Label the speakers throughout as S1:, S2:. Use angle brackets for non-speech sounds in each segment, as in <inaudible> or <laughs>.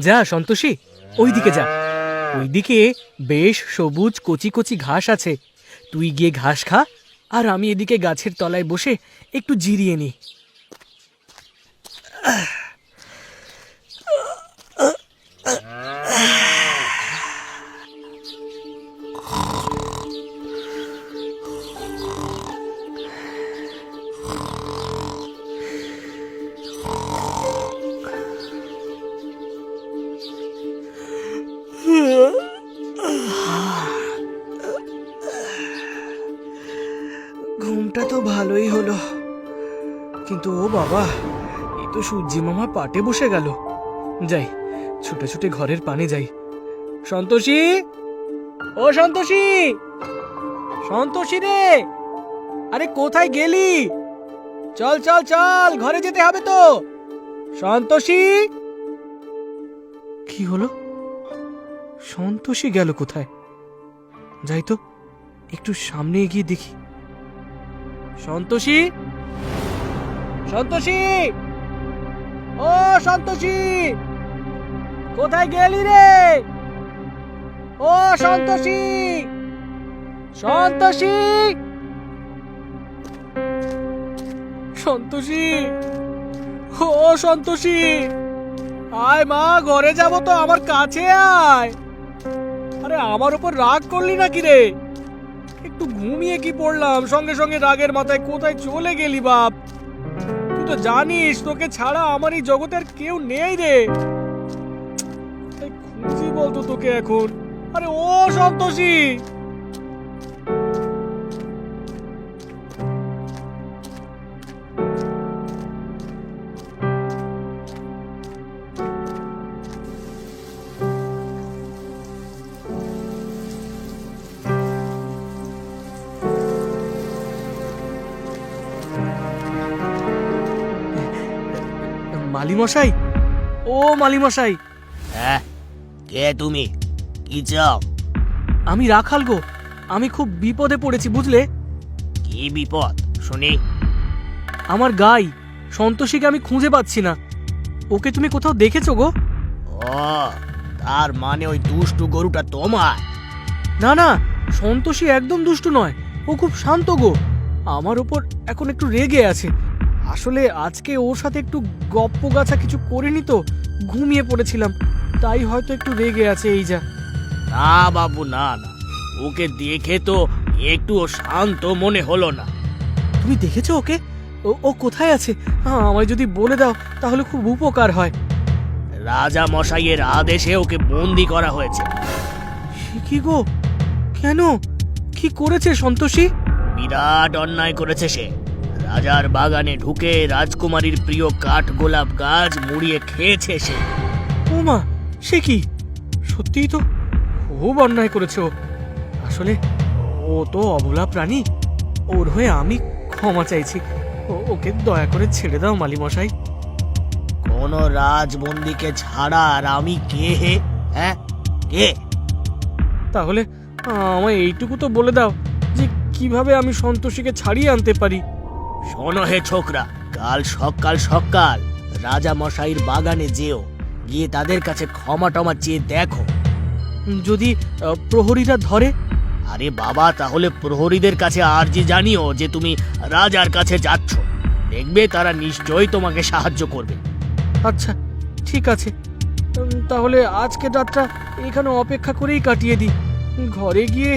S1: যা, সন্তোষী, ওইদিকে যা। ওইদিকে বেশ সবুজ, কচি কচি ঘাস আছে। তুই গিয়ে ঘাস খা, আর আমি এদিকে গাছের তলায় বসে একটু জিরিয়ে নিই। ভালোই হলো। কিন্তু ও বাবা, এই তো সূর্যি মামা পাটে বসে গেল। যাই, ছুটে ছুটে ঘরের পানে যাই। সন্তোষী? ও সন্তোষী! সন্তোষী রে! আরে কোথায় গেলি? চল চল চল, ঘরে যেতে হবে তো। সন্তোষী? কি হলো? সন্তোষী গেল কোথায়? যাই তো, একটু সামনে এগিয়ে দেখি। সন্তোষী? সন্তোষী! ও সন্তোষী! কোথায় গেলি রে? ও সন্তোষী! সন্তোষী! সন্তোষী! ও সন্তোষী! আয় মা, ঘরে যাব তো, আমার কাছে আয়! আরে, আমার উপর রাগ করলি নাকি রে? একটু ঘুমিয়ে কি পড়লাম? সঙ্গে সঙ্গে রাগের মাথায় কোথায় চলে গেলি বাপ? তুই তো জানিস, তোকে ছাড়া আমার এই জগতে আর কেউ নেই রে। খুঁজি বলতো তোকে এখন। আরে ও সন্তোষী! মালিমশাই? ও মালিমশাই।
S2: হ্যাঁ কে তুমি? কি চাও?
S1: আমি রাখাল গো। আমি খুব বিপদে পড়েছি বুঝলে?
S2: কি বিপদ? শুনি।
S1: আমার গাই সন্তোষীকে আমি খুঁজে পাচ্ছি না। ওকে তুমি কোথাও দেখেছ গো?
S2: ও তার মানে ওই দুষ্টু গরুটা তোমার?
S1: না না সন্তোষী একদম দুষ্টু নয়। ও খুব শান্ত গো। আমার ওপর এখন একটু রেগে আছে। আসলে আজকে ওর সাথে একটু গপ্প গাছা কিছু করিনি তো ঘুমিয়ে পড়েছিলাম তাই হয়তো একটু রেগে আছে এই যা।
S2: না বাবু না না ওকে দেখে তো একটুও শান্ত মনে হলো না।
S1: তুমি দেখেছ ওকে? ও কোথায় আছে? হ্যাঁ আমায় যদি বলে দাও তাহলে খুব উপকার হয়।
S2: রাজা মশাইয়ের আদেশে ওকে বন্দি করা হয়েছে।
S1: কি গো? কেন? কি করেছে সন্তোষী?
S2: বিরাট অন্যায় করেছে সে। রাজার বাগানে ঢুকে রাজকুমারীর প্রিয় কাঠ গোলাপ গাছ মুড়িয়ে খেয়েছে সে।
S1: ও মা সে কি? সত্যিই তো খুব অন্যায় করেছে ও। আসলে ও তো অবলা প্রাণী। ওর হয়ে আমি ক্ষমা চাইছি। ওকে দয়া করে ছেড়ে দাও মালিমশাই।
S2: কোন রাজবন্দিকে ছাড়া আর আমি কে হে? হ্যাঁ? কে?
S1: তাহলে আমায় এইটুকু তো বলে দাও যে কীভাবে আমি সন্তোষীকে ছাড়িয়ে আনতে পারি।
S2: শোনো হে ছোকরা, কাল সকাল সকাল রাজা মশাইয়ের বাগানে যেও, গিয়ে তাদের কাছে ক্ষমা টমা চেয়ে দেখো।
S1: যদি প্রহরীরা ধরে?
S2: আরে বাবা, তাহলে প্রহরীদের কাছে আরজি জানিও যে তুমি রাজার কাছে যাচ্ছ। দেখবে তারা নিশ্চয়ই তোমাকে সাহায্য করবে।
S1: আচ্ছা ঠিক আছে। তাহলে আজকে রাতটা এখানে অপেক্ষা করেই কাটিয়ে দিই। ঘরে গিয়ে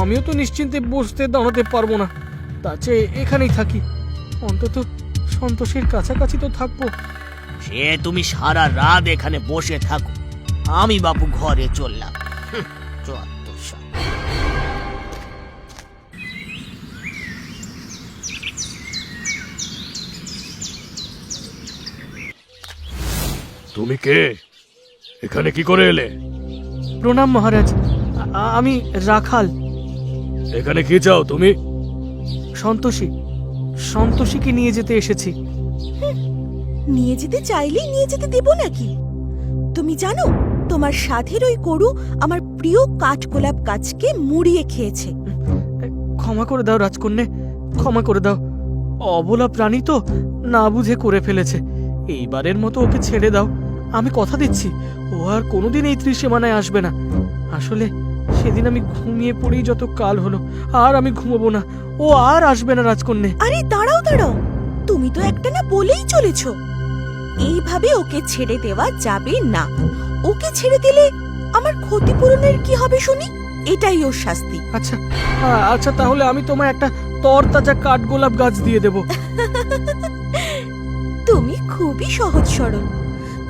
S1: আমিও তো নিশ্চিন্তে বসতে দাঁড়াতে পারব না। তার চেয়ে এখানেই থাকি। অন্তত সন্তোষের কাছাকাছি তো থাকব।
S2: সে তুমি সারা রাত এখানে বসে থাকো। আমি বাপু ঘরে চললাম।
S3: তুমি কে? এখানে কি করে এলে?
S1: প্রণাম মহারাজ। আমি রাখাল।
S3: এখানে কি চাও তুমি?
S1: সন্তোষী। সন্তোষীকে নিয়ে যেতে এসেছি।
S4: নিয়ে যেতে চাইলেই নিয়ে যেতে দেব নাকি? তুমি জানো তোমার সাধের ওই গরু আমার প্রিয় কাঠগোলাপ গাছকে মুড়িয়ে খেয়েছে।
S1: ক্ষমা করে দাও রাজকন্যে ক্ষমা করে দাও। অবলা প্রাণী তো না বুঝে করে ফেলেছে। এইবারের মতো ওকে ছেড়ে দাও। আমি কথা দিচ্ছি ও আর কোনোদিন এই ত্রিসীমানায় আসবে না। আসলে সেদিন আমি ঘুমিয়ে পড়েই যত কাল হলো আর আমি ঘুমাবো না। ও আর আসবে না রাজকন্যে।
S4: আরে দাঁড়াও দাঁড়াও। তুমি তো একটা না বলেই চলেছ। এইভাবে ওকে ছেড়ে দেওয়া যাবে না। ওকে ছেড়ে দিলে আমার ক্ষতিপূরণের কি হবে শুনি? এটাই ওর শাস্তি।
S1: আচ্ছা আচ্ছা তাহলে আমি তোমায় একটা তরতাজা কাঠগোলাপ গাছ দিয়ে দেবো। <laughs>
S4: তুমি খুবই সহজ সরল।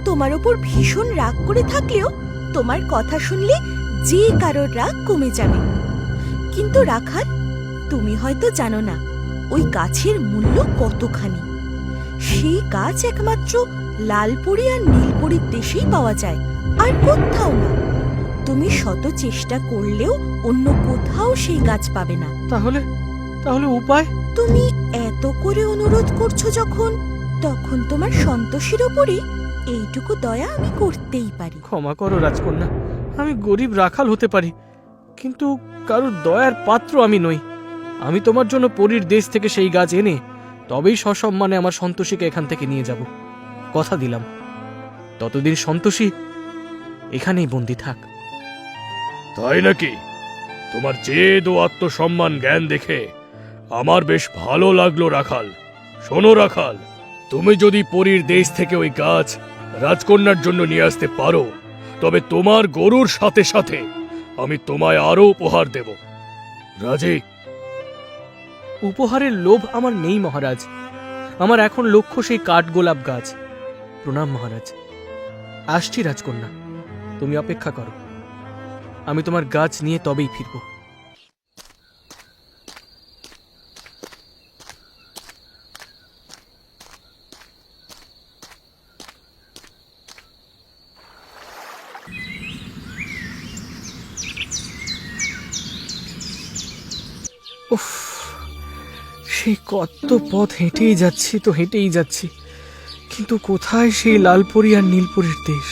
S4: তোমার ওপর ভীষণ রাগ করে থাকলেও তোমার কথা শুনলে যে কারোর রাগ কমে যাবে। কিন্তু রাখাল তুমি হয়তো জানো না ওই গাছের মূল্য কতখানি? সেই গাছ একমাত্র লালপুরি আর নীলপুরীর দেশেই পাওয়া যায় আর কোথাও না। তুমি শত চেষ্টা করলেও অন্য কোথাও সেই গাছ পাবে না।
S1: তাহলে তাহলে উপায়?
S4: তুমি এত করে অনুরোধ করছ যখন তখন তোমার সন্তোষের ওপরে এইটুকু দয়া আমি করতেই পারি।
S1: ক্ষমা করো রাজকন্যা আমি গরিব রাখাল হতে পারি কিন্তু কারোর দয়ার পাত্র আমি নই। আমি তোমার জন্য পরীর দেশ থেকে সেই গাছ এনে তবেই সসম্মানে আমার সন্তোষীকে এখান থেকে নিয়ে যাব। কথা দিলাম। ততদিন সন্তোষী এখানেই বন্দি থাক।
S3: তাই নাকি? তোমার জেদ ও আত্মসম্মান জ্ঞান দেখে আমার বেশ ভালো লাগল রাখাল। শোনো রাখাল, তুমি যদি পরীর দেশ থেকে ওই গাছ রাজকন্যার জন্য নিয়ে আসতে পারো, তবে তোমার গরুর সাথে সাথে আমি তোমায় আরও উপহার দেব। রাজি
S1: উপহারের লোভ আমার নেই, মহারাজ। আমার এখন লক্ষ্য সেই কাঠ গোলাপ গাছ। প্রণাম, মহারাজ। আসছি, রাজকন্যা। তুমি অপেক্ষা করো। আমি তোমার গাছ নিয়ে তবেই ফিরব। সেই কত পথ হেঁটেই যাচ্ছি তো হেঁটেই যাচ্ছি। কিন্তু কোথায় সেই লালপুরি আর নীলপুরীর দেশ?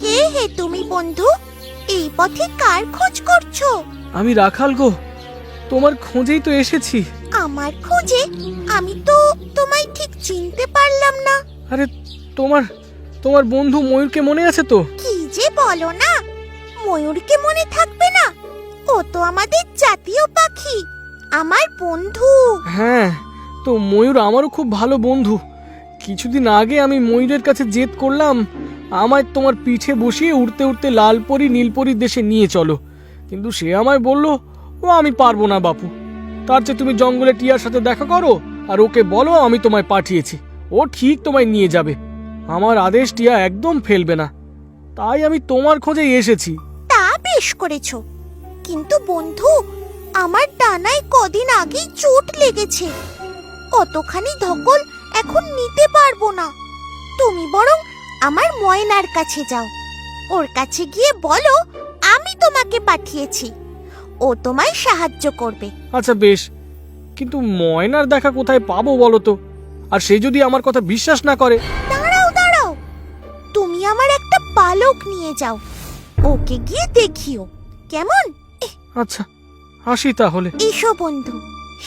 S4: কে হে তুমি বন্ধু? এই পথে কার খোঁজ করছ?
S1: আমি রাখাল গো। তোমার খোঁজেই তো এসেছি।
S4: আমার খোঁজে আমি তো তোমায় ঠিক চিনতে পারলাম না।
S1: আরে তোমার তোমার বন্ধু ময়ূরকে মনে আছে তো?
S4: কি যে বলো না ময়ূরকে মনে থাকবে না? ও তো আমাদের জাতীয় পাখি, আমার বন্ধু।
S1: হ্যাঁ তো ময়ূর আমারও খুব ভালো বন্ধু। কিছুদিন আগে আমি ময়ূরের কাছে জেদ করলাম, আমায় তোমার পিঠে বসিয়ে উড়তে উড়তে লালপরি নীলপরির দেশে নিয়ে চলো। কিন্তু সে আমায় বলল, ও, আমি পারব না বাপু। তার চেয়ে তুমি জঙ্গলে টিয়ার সাথে দেখা করো, আর ওকে বলো, আমি তোমায় পাঠিয়েছি। ও ঠিক তোমায় নিয়ে যাবে। আমার আদেশ টিয়া একদম ফেলবে না। তাই আমি তোমার খোঁজে এসেছি।
S4: বেশ করেছ। কিন্তু বন্ধু আমার ডানায় কদিন আগেই চোট লেগেছে। অতখানি ধকল এখন নিতে পারব না। তুমি বরং আমার ময়নার কাছে যাও। ওর কাছে গিয়ে বলো আমি তোমাকে পাঠিয়েছি। ও তোমায় সাহায্য করবে।
S1: আচ্ছা বেশ। কিন্তু ময়নার দেখা কোথায় পাবো বলো তো? আর সে যদি আমার কথা বিশ্বাস না করে?
S4: দাঁড়াও দাঁড়াও। তুমি আমার একটা পালক নিয়ে যাও। ওকে গিয়ে দেখিও। কেমন?
S1: আচ্ছা আসি তাহলে।
S4: এসো বন্ধু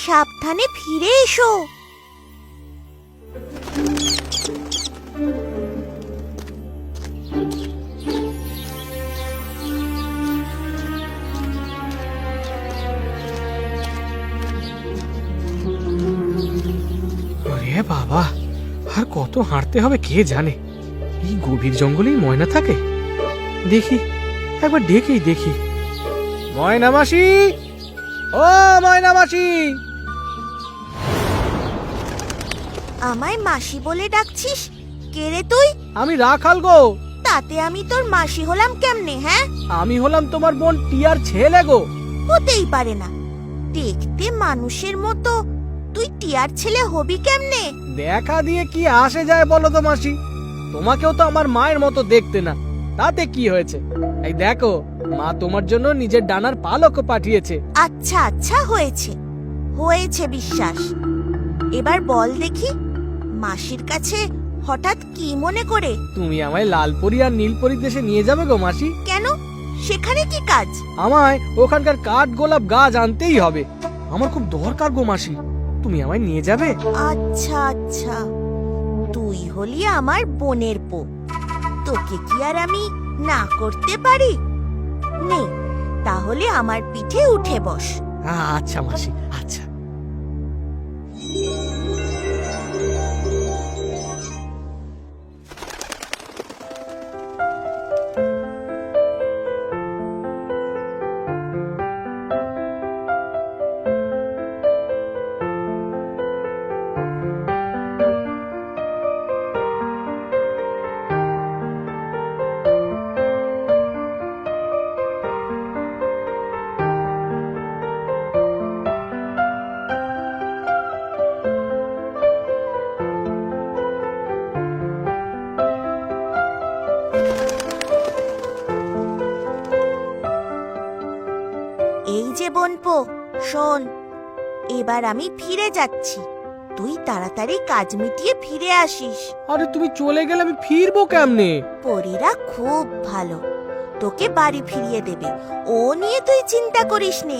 S4: সাবধানে ফিরে এসো।
S1: আরে বাবা আর কত হাঁটতে হবে কে জানে? এই গভীর জঙ্গলেই ময়না থাকে। দেখি। একবার ডেকেই দেখি। ময়না মাসি ও ময়না মাসি
S4: আমায় মাসি বলে ডাকছিস? কে রে তুই?
S1: আমি রাখাল গো।
S4: তাতে আমি তোর মাসি হলাম কেমনে হ্যাঁ?
S1: আমি হলাম তোমার বোন টিয়ার ছেলে গো।
S4: হতেই পারে না। দেখতে মানুষের মতো। তুই টিয়ার ছেলে হবি কেমনে?
S1: দেখা দিয়ে কি আসে যায় বলো তো মাসি? তোমাকেও তো আমার মায়ের মতো দেখতে না। তাতে কি হয়েছে? এই দেখো মা তোমার জন্য নিজের ডানার পালকও পাঠিয়েছে।
S4: আচ্ছা আচ্ছা হয়েছে। হয়েছে বিশ্বাস। এবার বল দেখি মাসির কাছে হঠাৎ কি মনে করে?
S1: তুমি আমায় লালপরি আর নীলপরি দেশে নিয়ে যাবে গো মাসি।
S4: কেন? সেখানে কি কাজ?
S1: আমায় ওখানকার কাঠ গোলাপ গাছ আনতেই হবে। আমার খুব দরকার গো মাসি। তুমি আমায় নিয়ে যাবে?
S4: আচ্ছা আচ্ছা। তুই হলি আমার বোনের পো তোকে কি আর আমি না করতে পারি? নে তাহলে আমার পিঠে উঠে বস।
S1: আচ্ছা মাসি আচ্ছা।
S4: শোন এবার আমি ফিরে যাচ্ছি। তুই তাড়াতাড়ি কাজ মিটিয়ে ফিরে আসিস।
S1: আরে তুমি চলে গেলে আমি ফিরবো কেমনে?
S4: পরীরা খুব ভালো। তোকে বাড়ি ফিরিয়ে দেবে। ও নিয়ে তুই চিন্তা করিস নে।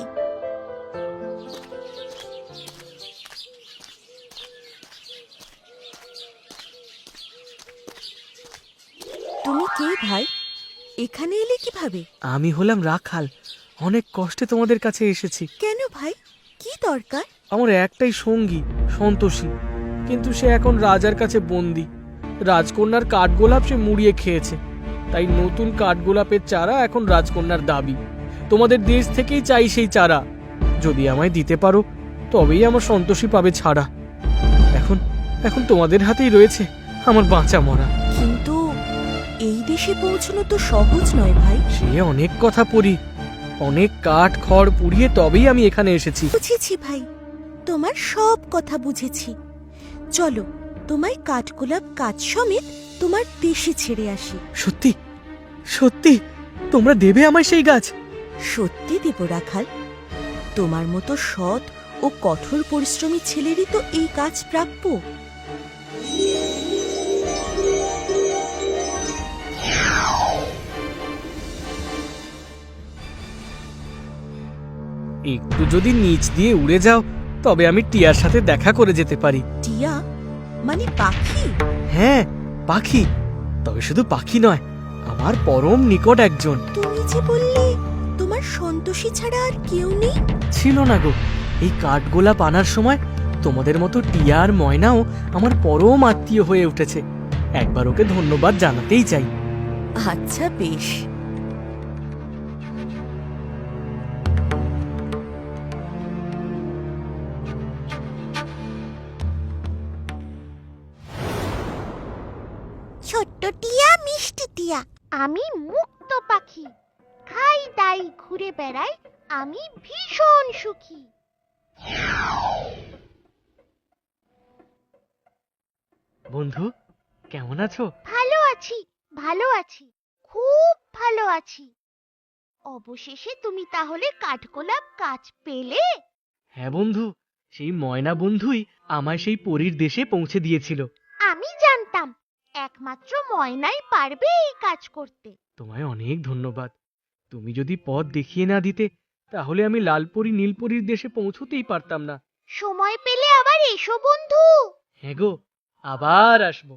S4: তুমি কে ভাই? এখানে এলে কীভাবে?
S1: আমি হলাম রাখাল। অনেক কষ্টে তোমাদের কাছে এসেছি।
S4: কেন ভাই? কি দরকার?
S1: আমার একটাই সঙ্গী সন্তোষী। কিন্তু সে এখন রাজার কাছে বন্দি। রাজকন্যার কাঠগোলাপ সে মুড়িয়ে খেয়েছে। তাই নতুন কাঠগোলাপের চারা এখন রাজকন্যার দাবি। তোমাদের দেশ থেকেই চাই সেই চারা। যদি আমায় দিতে পারো তবেই আমার সন্তোষী পাবে ছাড়া। এখন এখন তোমাদের হাতেই রয়েছে আমার বাঁচা মরা।
S4: কিন্তু এই দেশে পৌঁছানো তো সহজ নয় ভাই।
S1: সে অনেক কথা পড়ি। অনেক কাঠ খড় পুড়িয়ে তবেই আমি এখানে এসেছি।
S4: বুঝেছি ভাই তোমার সব কথা বুঝেছি। চলো তোমায় কাঠগোলাপ কাজ সমেত তোমার দেশে ছেড়ে আসি।
S1: সত্যি? সত্যি? তোমরা দেবে আমায় সেই গাছ?
S4: সত্যি দেব রাখাল। তোমার মতো সৎ ও কঠোর পরিশ্রমী ছেলেরই তো এই কাজ প্রাপ্য।
S1: একটু যদি নিচ দিয়ে উড়ে যাও তবে আমি টিয়ার সাথে দেখা করে যেতে পারি।
S4: টিয়া? মানে পাখি?
S1: হ্যাঁ পাখি। তবে শুধু পাখি নয় আমার পরম নিকট একজন।
S4: তুমি যে বললে তোমার সন্তোষী ছাড়া আর কেউ নেই?
S1: ছিল না গো। এই কাঠগোলাপ আনার সময় তোমাদের মতো টিয়া আর ময়নাও আমার পরম আত্মীয় হয়ে উঠেছে। একবার ওকে ধন্যবাদ জানাতেই চাই।
S4: আচ্ছা বেশ।
S5: আমি মুক্ত পাখি। খাই দাই ঘুরে বেড়াই আমি ভীষণ সুখী।
S1: বন্ধু কেমন আছো?
S5: ভালো আছি ভালো আছি খুব ভালো আছি। অবশেষে তুমি তাহলে কাঠগোলাপ গাছ পেলে?
S1: হ্যাঁ বন্ধু সেই ময়না বন্ধুই আমায় সেই পরীর দেশে পৌঁছে দিয়েছিল।
S5: একমাত্র ময়নাই পারবে এই কাজ করতে।
S1: তোমায় অনেক ধন্যবাদ। তুমি যদি পথ দেখিয়ে না দিতে তাহলে আমি লালপরি নীলপরির দেশে পৌঁছতেই পারতাম না।
S5: সময় পেলে আবার এসো বন্ধু।
S1: হ্যাঁ গো আবার আসব।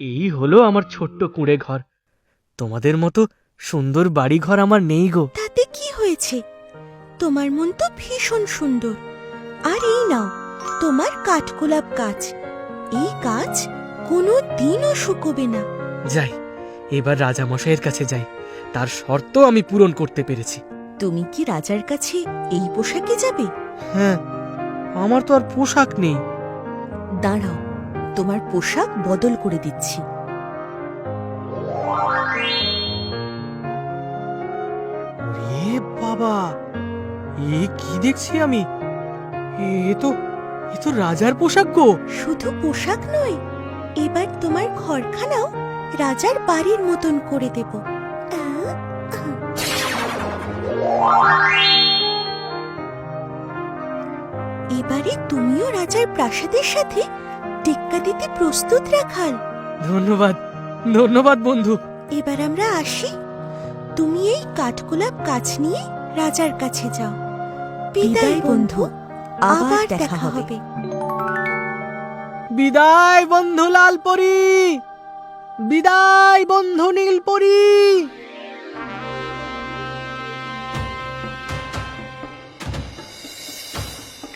S1: এই হলো আমার ছোট্ট কুঁড়ে ঘর তোমাদের মতো সুন্দর বাড়ি ঘর আমার নেই গো।
S4: তাতে কি হয়েছে? তোমার মন তো ভীষণ সুন্দর। আর এই নাও তোমার কাঠগোলাপ গাছ। এই গাছ কোনো দিনও শুকোবে না।
S1: যাই এবার রাজামশাইয়ের কাছে যাই। তার শর্ত আমি পূরণ করতে পেরেছি।
S4: তুমি কি রাজার কাছে এই পোশাকে যাবে?
S1: হ্যাঁ আমার তো আর পোশাক নেই।
S4: দাঁড়াও তোমার পোশাক বদল করে দিচ্ছি।
S1: বাবা! এ কি দেখছি আমি? এ তো এ তো রাজার পোশাক গো।
S4: শুধু পোশাক নয় এবার তোমার ঘরখানাও রাজার বাড়ির মতন করে দেব। এবারে তুমিও রাজার প্রাসাদের সাথে টেক্কা দিতে প্রস্তুত রাখাল।
S1: ধন্যবাদ ধন্যবাদ বন্ধু।
S4: এবার আমরা আসি। তুমি এই কাঠগোলাপ গাছ নিয়ে রাজার কাছে যাও। বিদায় বন্ধু আবার দেখা হবে।
S1: বিদায় বন্ধু লালপরি বিদায় বন্ধু নীলপরি।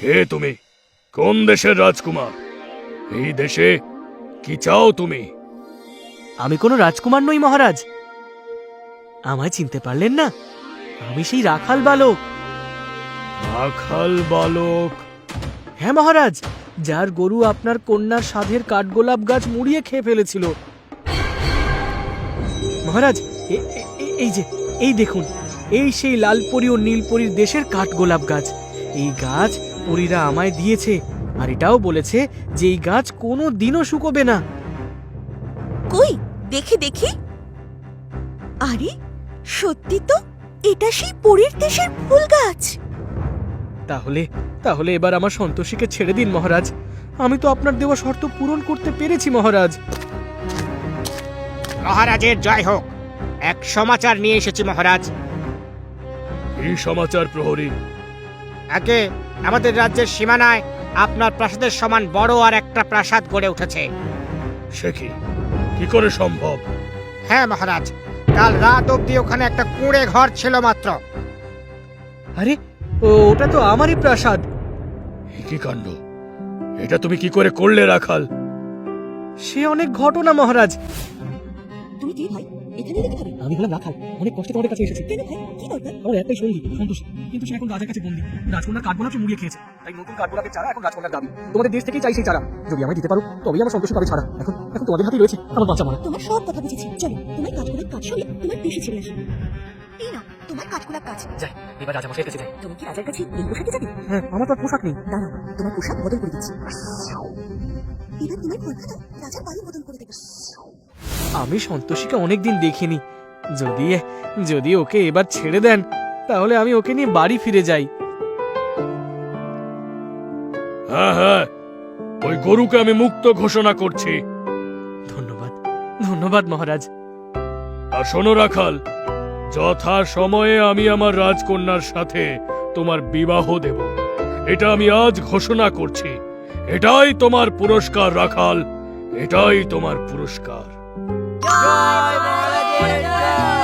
S3: কে তুমি? কোন দেশের রাজকুমার? এই দেশে কি চাও তুমি?
S1: আমি কোনো রাজকুমার নই মহারাজ। আমায় চিনতে পারলেন না? আমি সেই রাখাল বালক।
S3: রাখাল বালক।
S1: হ্যাঁ মহারাজ যার গরু আপনার কন্যার সাধের কাঠগোলাপ গাছ মুড়িয়ে খেয়ে ফেলেছিল। মহারাজ এই যে এই দেখুন এই সেই লালপরি ও নীলপরির দেশের কাঠগোলাপ গাছ। এই গাছ পরীরা আমায় দিয়েছে আর এটাও বলেছে যে এই গাছ কোনো দিনও শুকোবে না।
S4: কই? দেখে দেখি। আরে সত্যি তো এটা সেই পরীর দেশের ফুল গাছ।
S1: তাহলে তাহলে এবার আমার সন্তোষীকে ছেড়ে দিন মহারাজ। আমি তো আপনার দেওয়া শর্ত পূরণ করতে পেরেছি মহারাজ।
S2: মহারাজের জয় হোক। এক সমাচার নিয়ে এসেছি মহারাজ।
S3: এই সমাচার প্রহরী?
S2: আগে আমাদের রাজ্যের সীমানায় আপনার প্রাসাদের সমান বড় আর একটা প্রাসাদ গড়ে উঠেছে।
S3: সে কি? কি করে সম্ভব?
S2: হ্যাঁ মহারাজ কাল রাত অবধি ওখানে একটা কুঁড়ে ঘর ছিল মাত্র।
S1: আরে ও ওটা তো আমারই প্রাসাদ।
S3: কি কাণ্ড? এটা তুমি কি করে করলে রাখাল?
S1: সে অনেক ঘটনা মহারাজ।
S4: তুমি কে ভাই? এখানে রেখে যাবে?
S1: আমি হলাম রাখাল। অনেক কষ্টে তোমাদের কাছে এসেছি।
S4: কেন ভাই? কি দরকার?
S1: আমার একটাই সঙ্গী সন্তোষ। কিন্তু সে এখন রাজার কাছে বন্দি। রাজকন্যার কাঠগোলাপকে মুড়িয়ে খেয়েছে। তাই নতুন কাঠগোলাপের চারা এখন রাজকন্যার দাবি। তোমাদের দেশ থেকেই চাই সেই চারা। যদি আমায় দিতে পারো তবেই আমার সন্তোষ পাবে ছাড়া এখন এখন তোমাদের হাতেই রয়েছে আমার বাচ্চা মারা।
S4: তোমার সব কথা বুঝেছি। চলো তোমার কাঠগোলাপ গাছ সরিয়ে তোমার দেশে ছেড়ে আসো। এই না তোমার কাঠগোলাপ গাছ
S1: যাই এবার রাজামশাইয়ের কাছে যাই।
S4: তুমি কি রাজার কাছে এই পোশাকে যাবে?
S1: হ্যাঁ আমার তো পোশাক নেই।
S4: দাঁড়াও তোমার পোশাক বদল করে দিচ্ছি। এবার তোমার কলকাতা রাজার বাড়ি বদল করে দেবে।
S1: আমি সন্তোষীকে অনেকদিন দেখিনি। যদি যদি ওকে এবার ছেড়ে দেন তাহলে আমি ওকে নিয়ে বাড়ি ফিরে যাই।
S3: হ্যাঁ হ্যাঁ ওই গরুকে আমি মুক্ত ঘোষণা করছি।
S1: ধন্যবাদ ধন্যবাদ মহারাজ।
S3: আর শোনো রাখাল যথা সময়ে আমি আমার রাজকন্যার সাথে তোমার বিবাহ দেব। এটা আমি আজ ঘোষণা করছি। এটাই তোমার পুরস্কার, রাখাল। এটাই তোমার পুরস্কার।
S2: জয়।